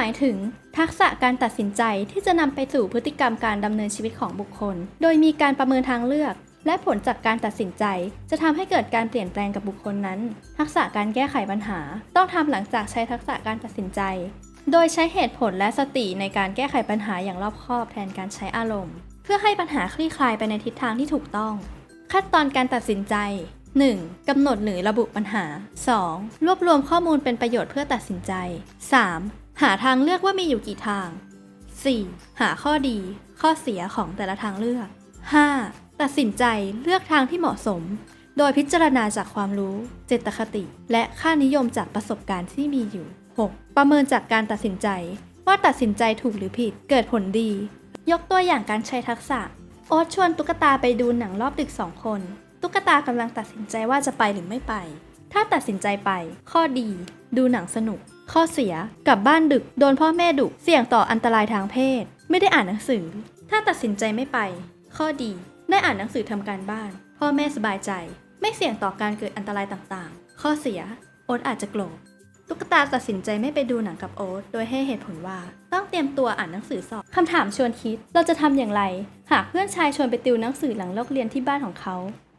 หมายถึง ทักษะการตัดสินใจที่จะนำไปสู่พฤติกรรมการดำเนินชีวิตของบุคคล โดยมีการประเมินทางเลือก และผลจากการตัดสินใจ จะทำให้เกิดการเปลี่ยนแปลงกับบุคคลนั้น ทักษะการแก้ไขปัญหา ต้องทำหลังจากใช้ทักษะการตัดสินใจ โดยใช้เหตุผลและสติในการแก้ไขปัญหาอย่างรอบคอบแทนการใช้อารมณ์ เพื่อให้ปัญหาคลี่คลายไปในทิศทางที่ถูกต้อง ขั้นตอนการตัดสินใจ 1. กำหนดหรือระบุปัญหา 2. รวบรวมข้อมูลเป็นประโยชน์เพื่อตัดสินใจ 3. หาทางเลือกว่ามีอยู่กี่ทาง 4. หาข้อดี ข้อเสียของแต่ละทางเลือก 5. ตัดสินใจเลือกทางที่เหมาะสม โดยพิจารณาจากความรู้ เจตคติ และค่านิยมจากประสบการณ์ที่มีอยู่ 6. ประเมินจากการตัดสินใจ ว่าตัดสินใจถูกหรือผิด เกิดผลดี ยกตัวอย่างการใช้ทักษะ โอ๊ตชวนตุ๊กตาไปดูหนังรอบดึกสองคน ตุ๊กตากำลังตัดสินใจว่าจะไปหรือไม่ไป ถ้าตัดสินใจไป ข้อดี ดูหนังสนุก ข้อเสีย กลับบ้านดึก โดนพ่อแม่ดุ เสี่ยงต่ออันตรายทางเพศ ไม่ได้อ่านหนังสือ ถ้าตัดสินใจไม่ไป ข้อดี ได้อ่านหนังสือทำการบ้าน พ่อแม่สบายใจ ไม่เสี่ยงต่อการเกิดอันตรายต่างๆ ข้อเสีย โอ๊ตอาจจะโกรธ ตุ๊กตาตัดสินใจไม่ไปดูหนังกับโอ๊ต โดยให้เหตุผลว่า ต้องเตรียมตัวอ่านหนังสือสอบ คำถามชวนคิด เราจะทำอย่างไร หากเพื่อนชายชวนไปติวหนังสือหลังเลิกเรียนที่บ้านของเขา